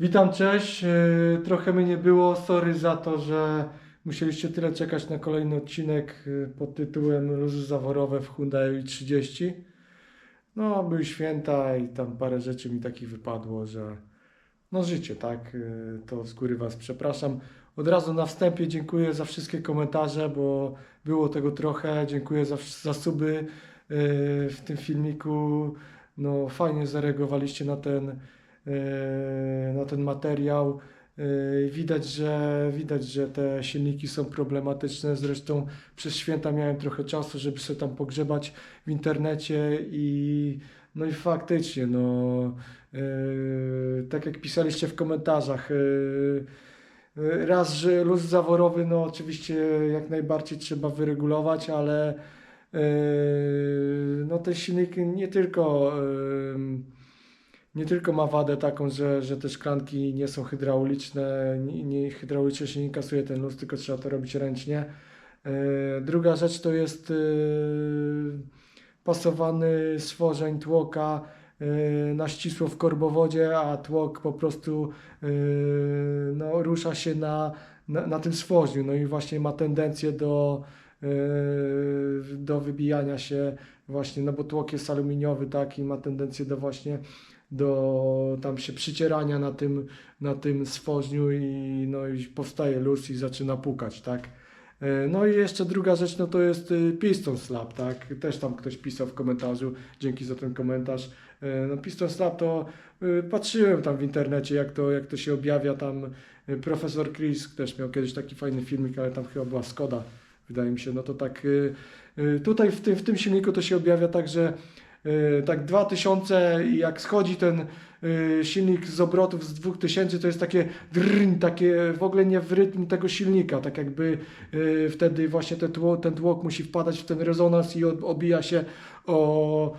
Witam, cześć. Yy, Trochę mnie nie było. Sorry za to, że musieliście tyle czekać na kolejny odcinek yy, pod tytułem Luzy zaworowe w Hyundai 30. No, były święta i tam parę rzeczy mi takich wypadło, że no życie, tak? Yy, To z góry Was przepraszam. Od razu na wstępie dziękuję za wszystkie komentarze, bo było tego trochę. Dziękuję za, za suby w tym filmiku. No, fajnie zareagowaliście na ten e, na ten materiał. E, Widać, że widać, że te silniki są problematyczne. Zresztą przez święta miałem trochę czasu, żeby sobie tam pogrzebać w internecie i no i faktycznie, no e, tak jak pisaliście w komentarzach, e, raz, że luz zaworowy, no oczywiście jak najbardziej trzeba wyregulować, ale no ten silnik nie tylko nie tylko ma wadę taką, że, że te szklanki nie są hydrauliczne, nie, nie, hydraulicznie się nie kasuje ten luz, tylko trzeba to robić ręcznie. E, Druga rzecz to jest e, pasowany stworzeń tłoka e, na ścisło w korbowodzie, a tłok po prostu no, rusza się na, na, na tym stworzniu, no i właśnie ma tendencję do, do wybijania się właśnie, no bo tłok jest aluminiowy, tak, i ma tendencję do właśnie do tam się przycierania na tym, na tym stworzniu i, no, i powstaje luz i zaczyna pukać, tak. E, No i jeszcze druga rzecz, no to jest y, piston slap, tak. Też tam ktoś pisał w komentarzu, dzięki za ten komentarz. E, No piston slap to patrzyłem tam w internecie, jak to, jak to się objawia tam. Profesor Chris też miał kiedyś taki fajny filmik, ale tam chyba była Skoda, wydaje mi się. No to tak tutaj w tym, w tym silniku to się objawia tak, że tak 2000 i jak schodzi ten y, silnik z obrotów z 2000 to jest takie drń, takie w ogóle nie w rytm tego silnika, tak jakby y, wtedy właśnie ten, tło, ten tłok musi wpadać w ten rezonans i obija się o,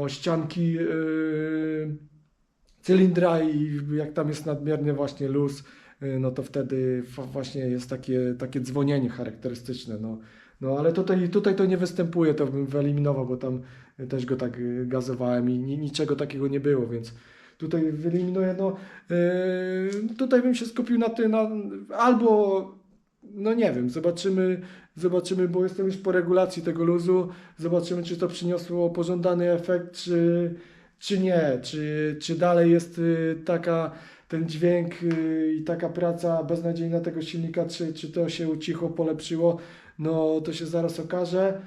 o ścianki cylindra i jak tam jest nadmiernie właśnie luz, no to wtedy właśnie jest takie, takie dzwonienie charakterystyczne, no. No ale tutaj, tutaj to nie występuje, to bym wyeliminował, bo tam też go tak y, gazowałem i ni, niczego takiego nie było, więc tutaj wyeliminuję, no yy, tutaj bym się skupił na tym, na, albo no nie wiem, zobaczymy, zobaczymy, bo jestem już po regulacji tego luzu, zobaczymy czy to przyniosło pożądany efekt, czy, czy nie, czy, czy dalej jest y, taka ten dźwięk y, i taka praca beznadziejna tego silnika, czy, czy to się cicho polepszyło, no to się zaraz okaże.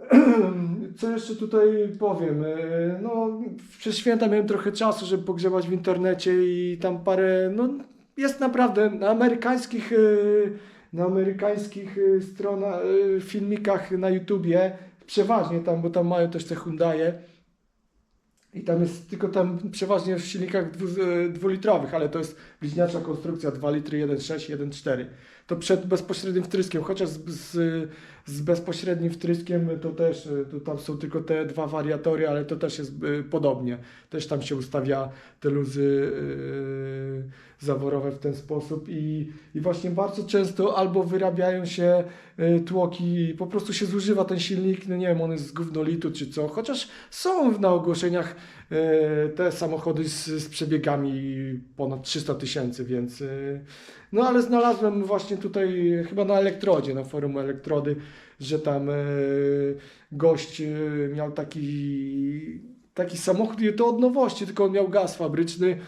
Co jeszcze tutaj powiem? E, No, przez święta miałem trochę czasu, żeby pogrzebać w internecie i tam parę, no jest naprawdę na amerykańskich, e, na amerykańskich e, stronach, filmikach na YouTubie, przeważnie tam, bo tam mają też te Hyundai'e i tam jest tylko tam przeważnie w silnikach dwu, dwulitrowych, ale to jest bliźniacza konstrukcja 2 litry 1.6, 1.4. To przed bezpośrednim wtryskiem, chociaż z, z, z bezpośrednim wtryskiem to też, e, to tam są tylko te dwa wariatory, ale to też jest e, podobnie. Też tam się ustawia te luzy e, zaworowe w ten sposób i, i właśnie bardzo często albo wyrabiają się e, tłoki, po prostu się zużywa ten silnik, no nie wiem, on jest z gównolitu czy co, chociaż są na ogłoszeniach te samochody z, z przebiegami ponad 300 tysięcy, więc e, no ale znalazłem właśnie tutaj chyba na Elektrodzie, na forum Elektrody, że tam e, gość e, miał taki taki samochód, nie to od nowości, tylko on miał gaz fabryczny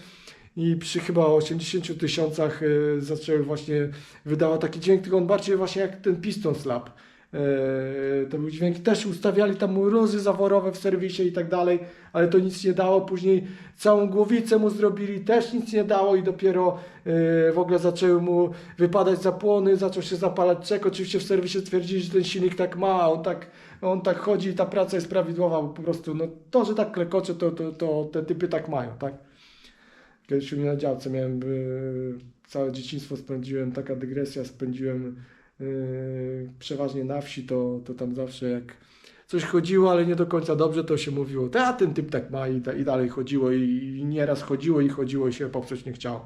i przy chyba 80 tysiącach e, zaczęły właśnie wydawać taki dźwięk, tylko on bardziej właśnie jak ten piston slap. E, to był dźwięk, też ustawiali tam mu rozy zaworowe w serwisie i tak dalej, ale to nic nie dało. Później całą głowicę mu zrobili, też nic nie dało i dopiero e, w ogóle zaczęły mu wypadać zapłony, zaczął się zapalać czek. Oczywiście w serwisie twierdzili, że ten silnik tak ma, on tak, on tak chodzi i ta praca jest prawidłowa, bo po prostu no, to, że tak klekocze, to, to, to te typy tak mają, tak? Kiedyś u mnie na działce miałem, y, całe dzieciństwo spędziłem, taka dygresja, spędziłem przeważnie na wsi, to, to tam zawsze jak coś chodziło, ale nie do końca dobrze, to się mówiło, a ten typ tak ma i, i dalej chodziło i, i nieraz chodziło i chodziło i się poprzeć nie chciało.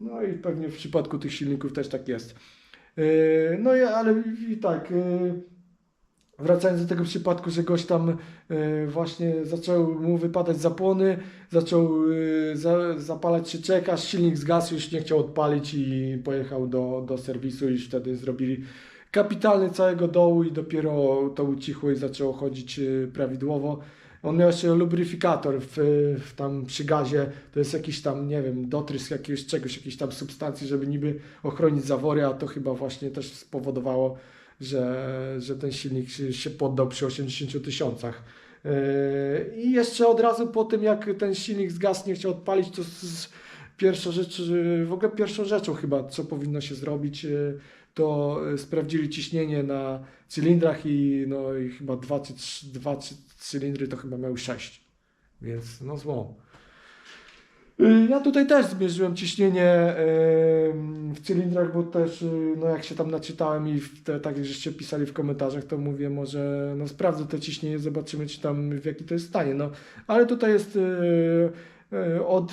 No i pewnie w przypadku tych silników też tak jest. Y, no i, ale i tak, y, wracając do tego przypadku, że gość tam e, właśnie zaczął mu wypadać zapłony, zaczął e, za, zapalać się czek, aż silnik zgasł, już nie chciał odpalić i pojechał do, do serwisu i wtedy zrobili kapitalny całego dołu i dopiero to ucichło i zaczęło chodzić e, prawidłowo. On miał jeszcze lubryfikator w, w tam przy gazie, to jest jakiś tam, nie wiem, dotrysk jakiegoś czegoś, jakiejś tam substancji, żeby niby ochronić zawory, a to chyba właśnie też spowodowało, że, że ten silnik się, poddał przy 80 tysiącach. Yy, I jeszcze od razu po tym, jak ten silnik zgasł, nie chciał odpalić, to pierwsza rzecz, w ogóle pierwszą rzeczą chyba, co powinno się zrobić, yy, to yy, sprawdzili ciśnienie na cylindrach i, no, i chyba dwa czy, dwa czy cylindry to chyba miały 6, więc no zło. Y, Ja tutaj też zmierzyłem ciśnienie w cylindrach, bo też, y, no jak się tam naczytałem i te, tak jak żeście pisali w komentarzach, to mówię, może no sprawdzę te ciśnienie, zobaczymy, czy tam w jaki to jest stanie. No, ale tutaj jest y, od,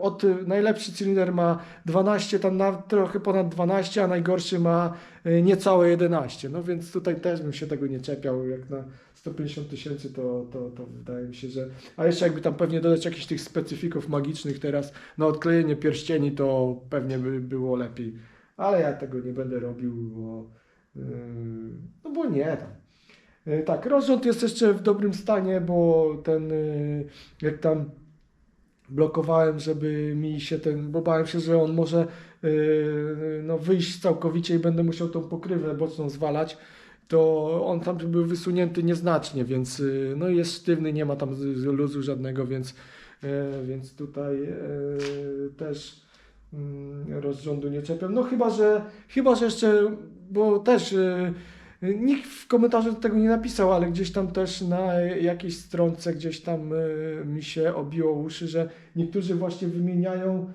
od najlepszy cylinder ma 12, tam na, trochę ponad 12, a najgorszy ma niecałe 11. No więc tutaj też bym się tego nie czepiał, jak na 150 tysięcy to, to, to wydaje mi się, że a jeszcze jakby tam pewnie dodać jakichś tych specyfików magicznych teraz na odklejenie pierścieni, to pewnie by było lepiej. Ale ja tego nie będę robił, bo, yy, no bo nie tam. Yy, tak, rozrząd jest jeszcze w dobrym stanie, bo ten, yy, jak tam blokowałem, żeby mi się ten, bo bałem się, że on może no, wyjść całkowicie i będę musiał tą pokrywę boczną zwalać to on tam był wysunięty nieznacznie, więc y, no jest sztywny, nie ma tam luzu żadnego, więc, e, więc tutaj e, też mm, rozrządu nie czepiam. No chyba, że chyba, że jeszcze, bo też nikt w komentarzu tego nie napisał, ale gdzieś tam też na jakiejś stronce gdzieś tam mi się obiło uszy, że niektórzy właśnie wymieniają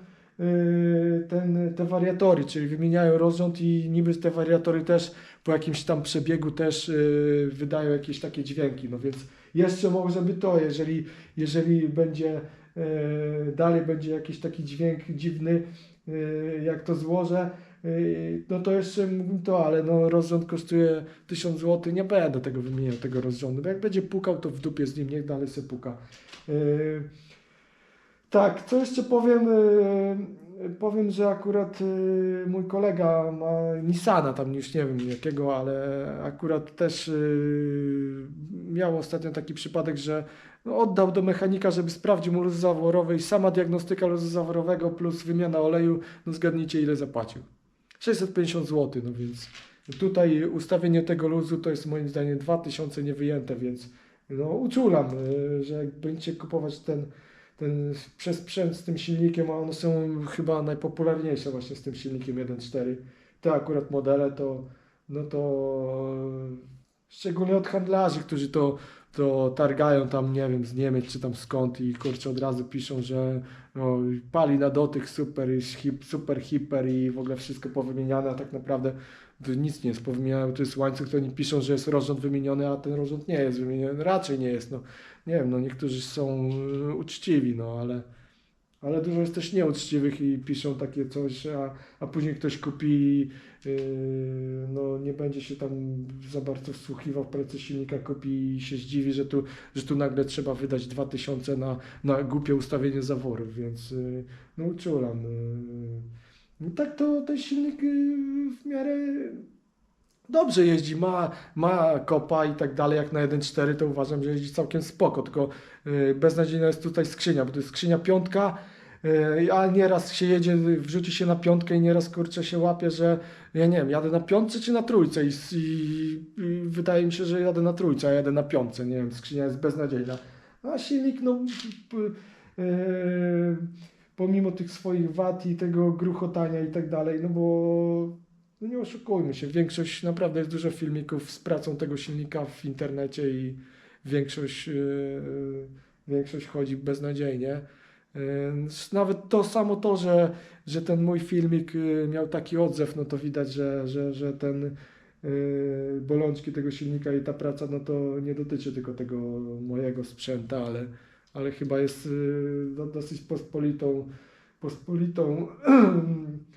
ten, te wariatory, czyli wymieniają rozrząd i niby te wariatory też po jakimś tam przebiegu też y, wydają jakieś takie dźwięki, no więc jeszcze może by to, jeżeli, jeżeli będzie y, dalej będzie jakiś taki dźwięk dziwny, y, jak to złożę, y, no to jeszcze mógłbym to, ale no rozrząd kosztuje 1000 zł, nie będę tego wymieniał, tego rozrządu, bo jak będzie pukał, to w dupie z nim, niech dalej se puka. Y, tak, co jeszcze powiem? y, Powiem, że akurat y, mój kolega ma Nissana, tam już nie wiem jakiego, ale akurat też y, miał ostatnio taki przypadek, że no, oddał do mechanika, żeby sprawdził mu luz zaworowy i sama diagnostyka luzu zaworowego plus wymiana oleju, no zgadnijcie ile zapłacił. 650 zł, no więc tutaj ustawienie tego luzu to jest moim zdaniem 2000 niewyjęte, więc no uczulam, y, że jak będziecie kupować ten ten przez sprzęt z tym silnikiem, a one są chyba najpopularniejsze właśnie z tym silnikiem 1.4. Te akurat modele to, no to szczególnie od handlarzy, którzy to, to targają tam, nie wiem, z Niemiec czy tam skąd i kurczę od razu piszą, że no, pali na dotyk super, hip, super hiper i w ogóle wszystko powymieniane, a tak naprawdę nic nie jest powymieniane, to jest łańcuch, to oni piszą, że jest rozrząd wymieniony, a ten rozrząd nie jest wymieniony, raczej nie jest, no nie wiem, no niektórzy są y, uczciwi, no ale, ale dużo jest też nieuczciwych i piszą takie coś, a, a później ktoś kupi, yy, no nie będzie się tam za bardzo wsłuchiwał w pracę silnika, kupi i się zdziwi, że tu, że tu nagle trzeba wydać 2000 na, na głupie ustawienie zaworów, więc yy, no uczulam. Yy. No tak to ten silnik yy, w miarę dobrze jeździ, ma, ma kopa i tak dalej, jak na 1.4 to uważam, że jeździ całkiem spoko, tylko y, beznadziejna jest tutaj skrzynia, bo to jest skrzynia piątka, y, a nieraz się jedzie, wrzuci się na piątkę i nieraz kurczę się łapie, że ja nie wiem, jadę na piątce czy na trójce i, i, i wydaje mi się, że jadę na trójce, a jadę na piątce, nie wiem, skrzynia jest beznadziejna. A silnik, no, p, y, pomimo tych swoich wad i tego gruchotania i tak dalej, no bo no nie oszukujmy się, większość, naprawdę jest dużo filmików z pracą tego silnika w internecie i większość, yy, większość chodzi beznadziejnie. Yy, nawet to samo to, że, że ten mój filmik yy, miał taki odzew, no to widać, że, że, że ten yy, bolączki tego silnika i ta praca, no to nie dotyczy tylko tego mojego sprzęta, ale, ale chyba jest yy, dosyć pospolitą, pospolitą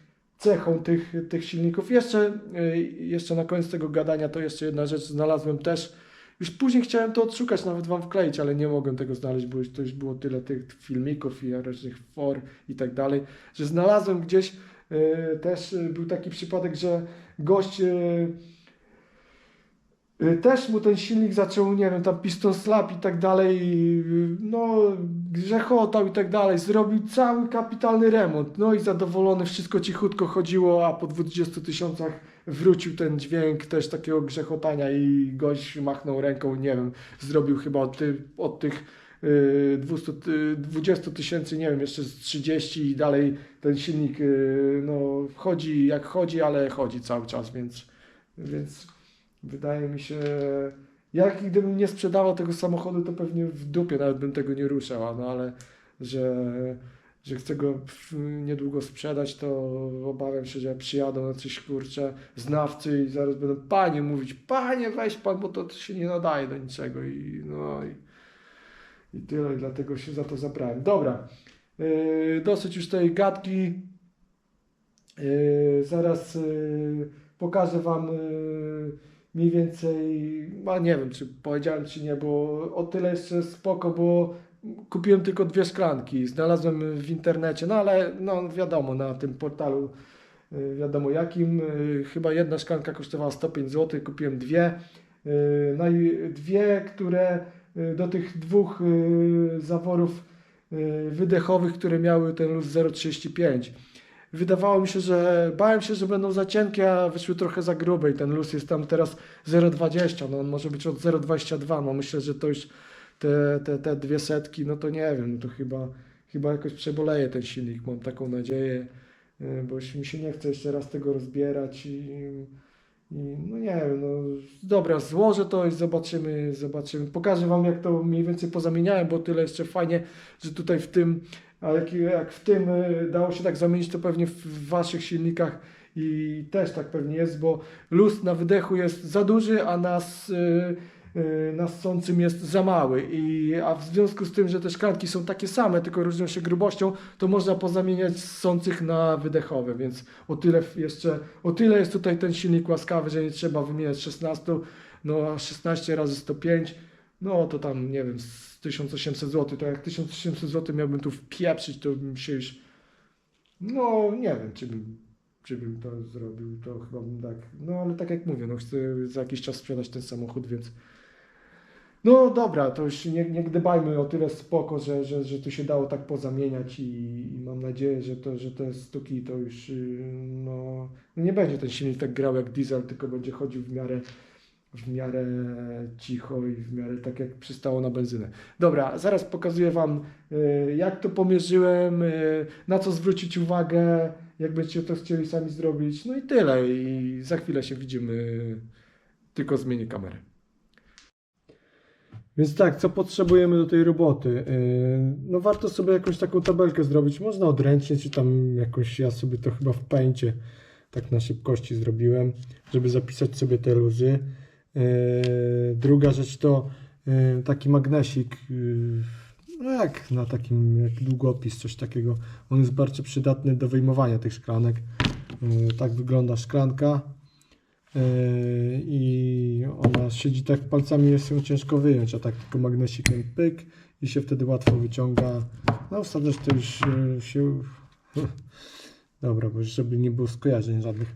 cechą tych, tych silników. Jeszcze, y, jeszcze na koniec tego gadania to jeszcze jedna rzecz znalazłem też. Już później chciałem to odszukać, nawet wam wkleić, ale nie mogłem tego znaleźć, bo już to już było tyle tych filmików i różnych for i tak dalej, że znalazłem gdzieś y, też y, był taki przypadek, że gość też mu ten silnik zaczął, nie wiem, tam piston slap i tak dalej, y, no grzechotał i tak dalej, zrobił cały kapitalny remont, no i zadowolony, wszystko cichutko chodziło, a po 20 tysiącach wrócił ten dźwięk też takiego grzechotania i gość machnął ręką, nie wiem, zrobił chyba od, ty, od tych y, 200, ty- 20 tysięcy, nie wiem, jeszcze z 30 i dalej ten silnik y, no, chodzi jak chodzi, ale chodzi cały czas, więc, więc wydaje mi się, jak gdybym nie sprzedawał tego samochodu, to pewnie w dupie nawet bym tego nie ruszał, no ale że, że chcę go niedługo sprzedać, to obawiam się, że przyjadą jacyś kurcze znawcy i zaraz będą panie mówić, panie weź pan, bo to się nie nadaje do niczego i no i, i tyle, i dlatego się za to zabrałem. Dobra, yy, dosyć już tej gadki. Yy, zaraz yy, pokażę Wam yy, mniej więcej, a nie wiem czy powiedziałem czy nie, bo o tyle jeszcze spoko, bo kupiłem tylko dwie szklanki, znalazłem w internecie, no ale no wiadomo, na tym portalu yy, wiadomo jakim, yy, chyba jedna szklanka kosztowała 105 zł, kupiłem dwie, yy, no i dwie, które do tych dwóch zaworów wydechowych, które miały ten luz 0,35 wydawało mi się, że bałem się, że będą za cienkie, a wyszły trochę za grube i ten luz jest tam teraz 0,20, no on może być od 0,22, no myślę, że to już te, te, te dwie setki, no to nie wiem, to chyba, chyba jakoś przeboleje ten silnik, mam taką nadzieję, y, bo już mi się nie chce jeszcze raz tego rozbierać i, i no nie wiem, no dobra, złożę to i zobaczymy, zobaczymy, pokażę Wam jak to mniej więcej pozamieniałem, bo tyle jeszcze fajnie, że tutaj w tym a jak, w tym y, dało się tak zamienić, to pewnie w, waszych silnikach i też tak pewnie jest, bo luz na wydechu jest za duży, a na, s- y, y, na ssącym jest za mały. I, a w związku z tym, że te szklanki są takie same, tylko różnią się grubością, to można pozamieniać ssących na wydechowe, więc o tyle jeszcze, o tyle jest tutaj ten silnik łaskawy, że nie trzeba wymieniać 16, no a 16 razy 105, no to tam nie wiem, z 1800 zł, to jak 1800 zł miałbym tu wpieprzyć, to bym się już, no nie wiem, czy bym, czy bym to zrobił, to chyba bym tak, no ale tak jak mówię, no chcę za jakiś czas sprzedać ten samochód, więc no dobra, to już nie, nie gdybajmy o tyle spoko, że, że, że tu się dało tak pozamieniać i, i mam nadzieję, że, to, że te stuki to już, yy, no nie będzie ten silnik tak grał jak diesel, tylko będzie chodził w miarę w miarę cicho i w miarę tak jak przystało na benzynę. Dobra, zaraz pokazuję Wam y, jak to pomierzyłem, y, na co zwrócić uwagę, jak będziecie to chcieli sami zrobić. No i tyle. I za chwilę się widzimy. Tylko zmienię kamerę. Więc tak, co potrzebujemy do tej roboty? Yy, No warto sobie jakąś taką tabelkę zrobić. Można odręcznie, czy tam jakoś, ja sobie to chyba w pęcie tak na szybkości zrobiłem, żeby zapisać sobie te luzy. Yy, Druga rzecz to yy, taki magnesik, yy, no jak na takim, jak długopis, coś takiego. On jest bardzo przydatny do wyjmowania tych szklanek. Tak wygląda szklanka. I ona siedzi tak palcami, jest ją ciężko wyjąć, a tak tylko magnesikiem pyk i się wtedy łatwo wyciąga. No wsadzać to już się... Dobra, bo żeby nie było skojarzeń żadnych.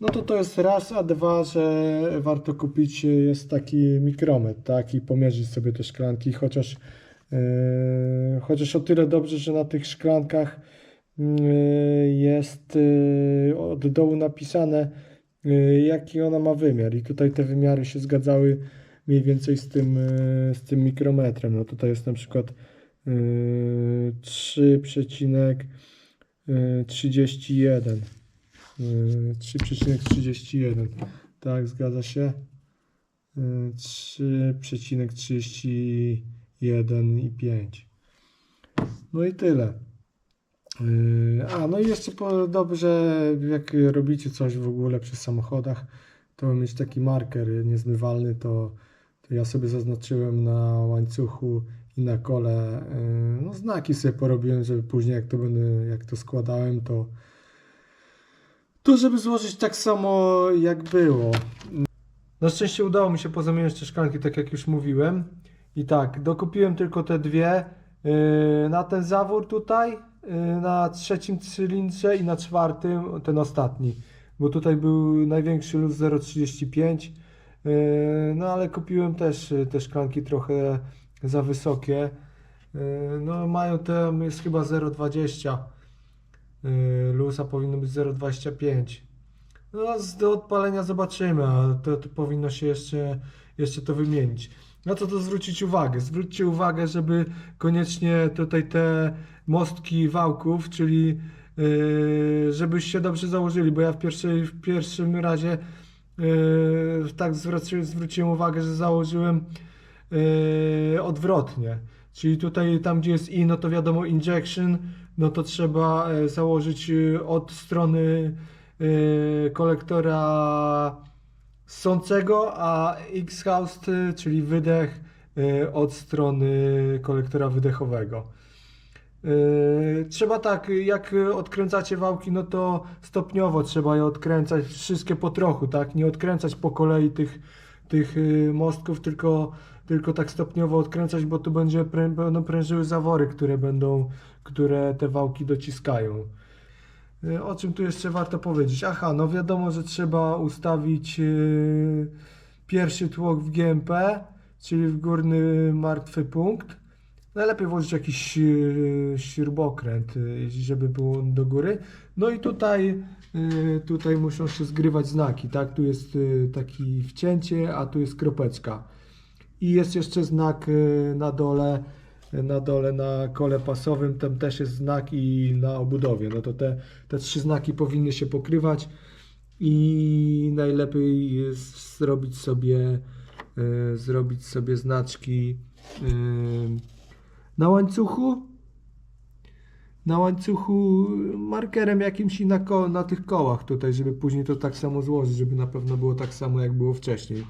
No to to jest raz, a dwa, że warto kupić yy, jest taki mikrometr, tak, i pomierzyć sobie te szklanki, chociaż yy, chociaż o tyle dobrze, że na tych szklankach yy, jest yy, od dołu napisane, yy, jaki ona ma wymiar i tutaj te wymiary się zgadzały mniej więcej z tym, yy, z tym mikrometrem. No tutaj jest na przykład yy, 3,31. Yy, 3,31. Tak, zgadza się. Yy, 3,31 i 5. No i tyle. A, no i jeszcze dobrze, jak robicie coś w ogóle przy samochodach, to mieć taki marker niezmywalny, to, to ja sobie zaznaczyłem na łańcuchu i na kole, yy, no znaki sobie porobiłem, żeby później jak to będę, jak to składałem, to To żeby złożyć tak samo jak było. Na szczęście udało mi się pozamieniać te szklanki, tak jak już mówiłem. I tak, dokupiłem tylko te dwie yy, na ten zawór tutaj, yy, na trzecim cylindrze i na czwartym, ten ostatni. Bo tutaj był największy luz 0,35. Yy, no ale kupiłem też yy, te szklanki trochę za wysokie. Yy, no mają tam, jest chyba 0,20 yy, luz, a powinno być 0,25. No, do odpalenia zobaczymy, a to, to powinno się jeszcze, jeszcze to wymienić. Na co to zwrócić uwagę? Zwróćcie uwagę, żeby koniecznie tutaj te mostki wałków, czyli yy, żebyście dobrze założyli, bo ja w, pierwszej, w pierwszym razie yy, tak zwróci, zwróciłem uwagę, że założyłem yy, odwrotnie. Czyli tutaj tam gdzie jest I, no to wiadomo injection, no to trzeba e, założyć e, od strony e, kolektora ssącego, a X-House, e, czyli wydech od strony kolektora wydechowego. Trzeba tak, jak odkręcacie wałki, no to stopniowo trzeba je odkręcać, wszystkie po trochu, tak? Nie odkręcać po kolei tych, tych mostków, tylko, tylko tak stopniowo odkręcać, bo tu będzie, prę- będą prężyły zawory, które będą, które te wałki dociskają. Y, O czym tu jeszcze warto powiedzieć? Aha, no wiadomo, że trzeba ustawić y, pierwszy tłok w GMP, czyli w górny martwy punkt. Najlepiej włożyć jakiś yy, śrubokręt, żeby było on do góry. No i tutaj, tutaj muszą się zgrywać znaki, tak? Tu jest taki wcięcie, a tu jest kropeczka. I jest jeszcze znak yy, na dole, na dole na kole pasowym, tam też jest znak i na obudowie. No to te, te trzy znaki powinny się pokrywać i najlepiej jest zrobić sobie, yy, zrobić sobie znaczki na łańcuchu na łańcuchu markerem jakimś i na, ko- na tych kołach tutaj, żeby później to tak samo złożyć, żeby na pewno było tak samo jak było wcześniej.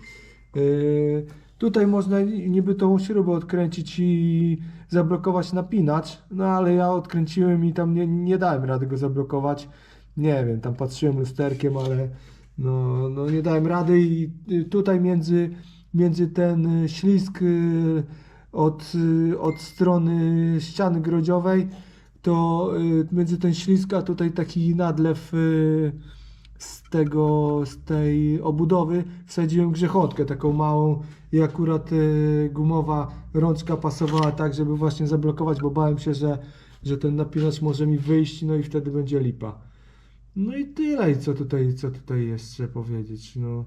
Tutaj można niby tą śrubę odkręcić i zablokować napinacz, no ale ja odkręciłem i tam nie, nie dałem rady go zablokować. Nie wiem, tam patrzyłem lusterkiem, ale no, no nie dałem rady i tutaj między, między ten ślizg y, od, y, od strony ściany grodziowej, to y, między ten ślizg, a tutaj taki nadlew z tego, z tej obudowy wsadziłem grzechotkę taką małą i akurat y, gumowa rączka pasowała tak, żeby właśnie zablokować, bo bałem się, że, że ten napinacz może mi wyjść, no i wtedy będzie lipa. No i tyle, I co tutaj, co tutaj jeszcze powiedzieć, no.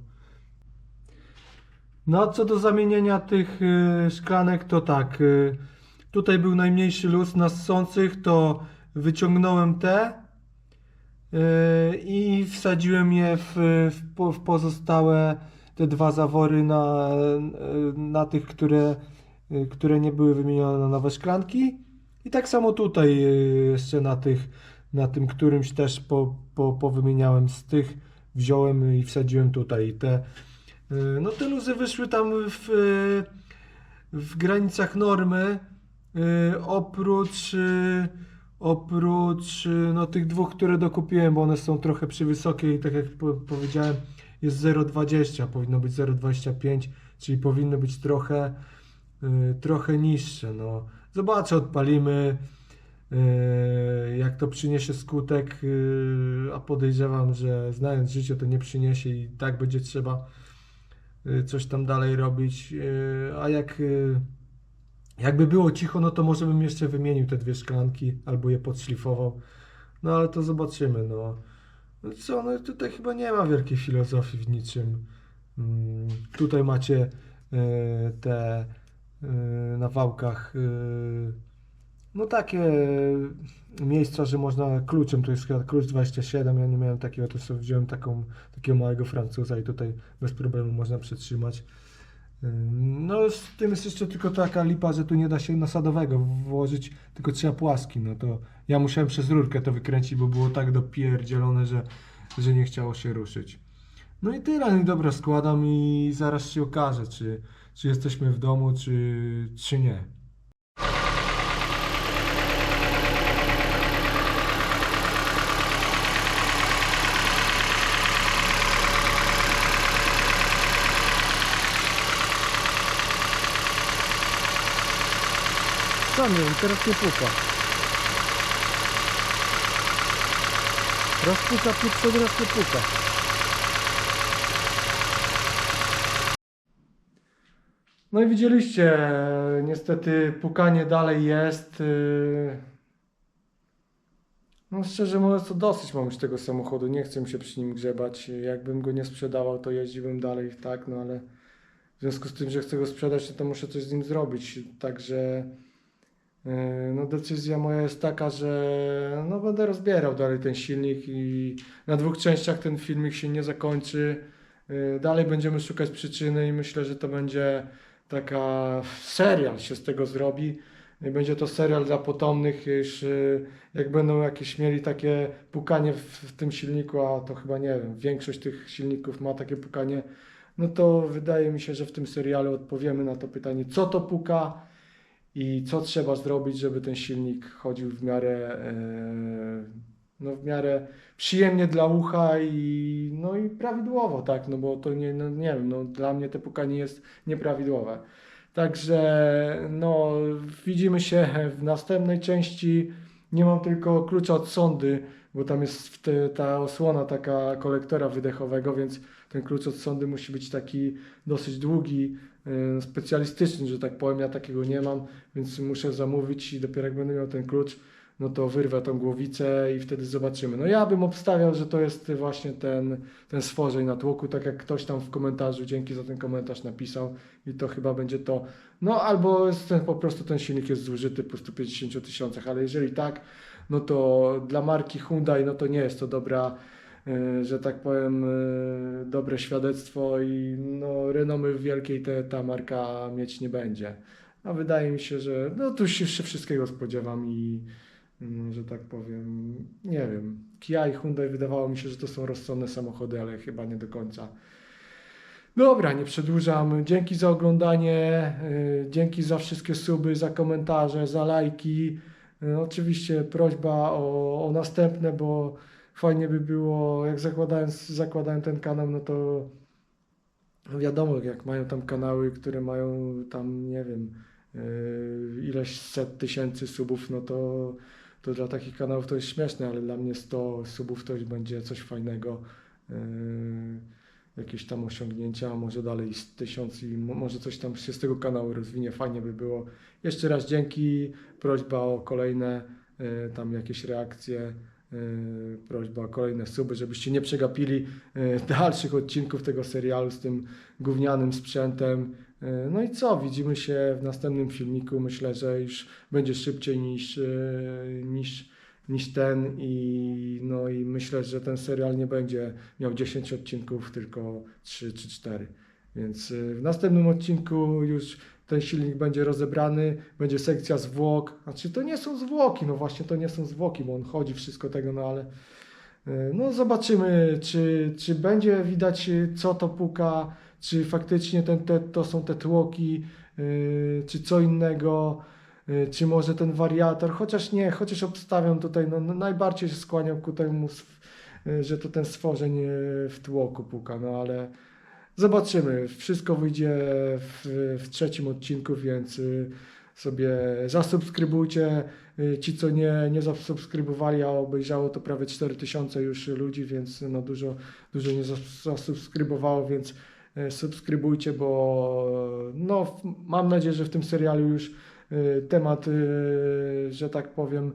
No, co do zamienienia tych y, szklanek, to tak. Y, tutaj był najmniejszy luz na ssących, to wyciągnąłem te i wsadziłem je w, w, w pozostałe te dwa zawory na, y, na tych, które, y, które nie były wymienione na nowe szklanki. I tak samo tutaj y, jeszcze na tych, na tym którymś też po, po, powymieniałem z tych, wziąłem i wsadziłem tutaj te. y, No te luzy wyszły tam w, y, w granicach normy. y, Oprócz, y, oprócz y, no, tych dwóch, które dokupiłem, bo one są trochę przywysokie i tak jak po, powiedziałem, jest 0,20, powinno być 0,25, czyli powinny być trochę, y, trochę niższe. No. Zobaczę, odpalimy, y, jak to przyniesie skutek, a podejrzewam, że znając życie to nie przyniesie i tak będzie trzeba coś tam dalej robić. A jak jakby było cicho, no to może bym jeszcze wymienił te dwie szklanki albo je podszlifował. No ale to zobaczymy, no. No co, no tutaj chyba nie ma wielkiej filozofii w niczym. Mm, Tutaj macie e, te e, na wałkach e, no takie miejsca, że można kluczem, to jest klucz 27, ja nie miałem takiego, to sobie wziąłem taką, takiego małego Francuza i tutaj bez problemu można przytrzymać. No z tym jest jeszcze tylko taka lipa, że tu nie da się nasadowego włożyć, tylko trzeba płaski, no to ja musiałem przez rurkę to wykręcić, bo było tak dopierdzielone, że, że nie chciało się ruszyć. No i tyle, no dobra, składam i zaraz się okaże, czy, czy jesteśmy w domu, czy, czy nie. Wiem, teraz nie puka. Raz puka, pieprzony, raz nie puka. No i widzieliście, niestety pukanie dalej jest. yy. No szczerze mówiąc, to dosyć mam już tego samochodu, nie chcę się przy nim grzebać. Jakbym go nie sprzedawał, to jeździłbym dalej, tak, no ale w związku z tym, że chcę go sprzedać, no to muszę coś z nim zrobić. Także no decyzja moja jest taka, że no będę rozbierał dalej ten silnik i na dwóch częściach ten filmik się nie zakończy. Yy, Dalej będziemy szukać przyczyny i myślę, że to będzie taka serial się z tego zrobi. I Będzie to serial dla potomnych, już jak będą jakieś mieli takie pukanie w tym silniku, a to chyba nie wiem, większość tych silników ma takie pukanie, no to wydaje mi się, że w tym serialu odpowiemy na to pytanie, co to puka i co trzeba zrobić, żeby ten silnik chodził w miarę, e, no w miarę przyjemnie dla ucha i, no i prawidłowo, tak, no bo to nie, no nie wiem, no dla mnie te pukanie jest nieprawidłowe. Także no, widzimy się w następnej części. Nie mam tylko klucza od sondy, bo tam jest ta osłona taka kolektora wydechowego, więc ten klucz od sondy musi być taki dosyć długi, yy, specjalistyczny, że tak powiem. Ja takiego nie mam, więc muszę zamówić i dopiero jak będę miał ten klucz, no to wyrwę tą głowicę i wtedy zobaczymy. No ja bym obstawiał, że to jest właśnie ten, ten stworzeń na tłoku, tak jak ktoś tam w komentarzu, dzięki za ten komentarz napisał i to chyba będzie to. No albo jest ten, po prostu ten silnik jest zużyty po 150 tysiącach, ale jeżeli tak, no to dla marki Hyundai, no to nie jest to dobra, e, że tak powiem, e, dobre świadectwo i no renomy wielkiej te, ta marka mieć nie będzie. A wydaje mi się, że no tu się wszystkiego spodziewam i mm, że tak powiem, nie wiem. Kia i Hyundai wydawało mi się, że to są rozsądne samochody, ale chyba nie do końca. Dobra, nie przedłużam. Dzięki za oglądanie, y, dzięki za wszystkie suby, za komentarze, za lajki. Oczywiście prośba o, o następne, bo fajnie by było, jak zakładałem, zakładałem ten kanał, no to wiadomo, jak mają tam kanały, które mają tam, nie wiem, y, ileś set tysięcy subów, no to, to dla takich kanałów to jest śmieszne, ale dla mnie 100 subów to już będzie coś fajnego. y, jakieś tam osiągnięcia, może dalej z tysiąc i mo- może coś tam się z tego kanału rozwinie, fajnie by było. Jeszcze raz dzięki, prośba o kolejne e, tam jakieś reakcje, prośba o kolejne suby, żebyście nie przegapili e, dalszych odcinków tego serialu z tym gównianym sprzętem. E, No i co, widzimy się w następnym filmiku, myślę, że już będzie szybciej niż, e, niż niż ten i no i myślę, że ten serial nie będzie miał 10 odcinków, tylko 3 czy 4. Więc w następnym odcinku już ten silnik będzie rozebrany, będzie sekcja zwłok. Znaczy to nie są zwłoki, no właśnie to nie są zwłoki, bo on chodzi wszystko tego, no ale y, no zobaczymy, czy, czy będzie widać y, co to puka, czy faktycznie ten, te, to są te tłoki, y, czy co innego. Y, czy może ten wariator, chociaż nie, chociaż obstawiam tutaj, no, no najbardziej się skłaniam ku temu, że to ten stworzeń w tłoku puka, no ale zobaczymy. Wszystko wyjdzie w, w trzecim odcinku, więc y, sobie zasubskrybujcie. Y, Ci, co nie, nie zasubskrybowali, a obejrzało to prawie 4000 już ludzi, więc no dużo, dużo nie zas- zasubskrybowało, więc y, subskrybujcie, bo no, mam nadzieję, że w tym serialu już temat, że tak powiem,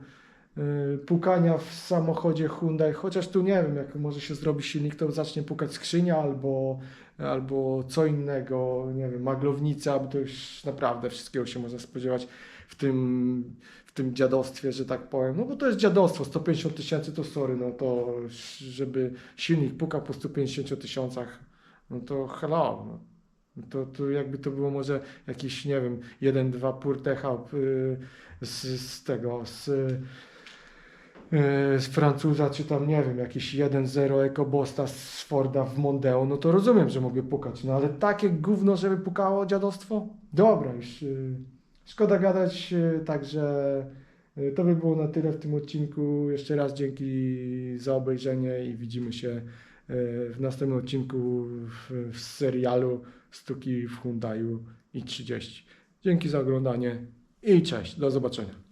pukania w samochodzie Hyundai, chociaż tu nie wiem, jak może się zrobi silnik, to zacznie pukać skrzynia albo, albo co innego, nie wiem, maglownica, bo to już naprawdę wszystkiego się można spodziewać w tym, w tym dziadostwie, że tak powiem. No bo to jest dziadostwo, 150 tysięcy to sorry, no to żeby silnik pukał po 150 tysiącach, no to hello, no. To, to jakby to było może jakiś, nie wiem, 1-2 Purtecha y, z, z tego, z, z Francuza, czy tam, nie wiem, jakiś 1-0 EcoBosta z Forda w Mondeo, no to rozumiem, że mogę pukać, no ale takie gówno, żeby pukało dziadostwo? Dobra, już y, szkoda gadać, y, także y, to by było na tyle w tym odcinku. Jeszcze raz dzięki za obejrzenie i widzimy się y, w następnym odcinku w, w serialu Stuki w Hyundaiu i 30. Dzięki za oglądanie. i cześć, do zobaczenia.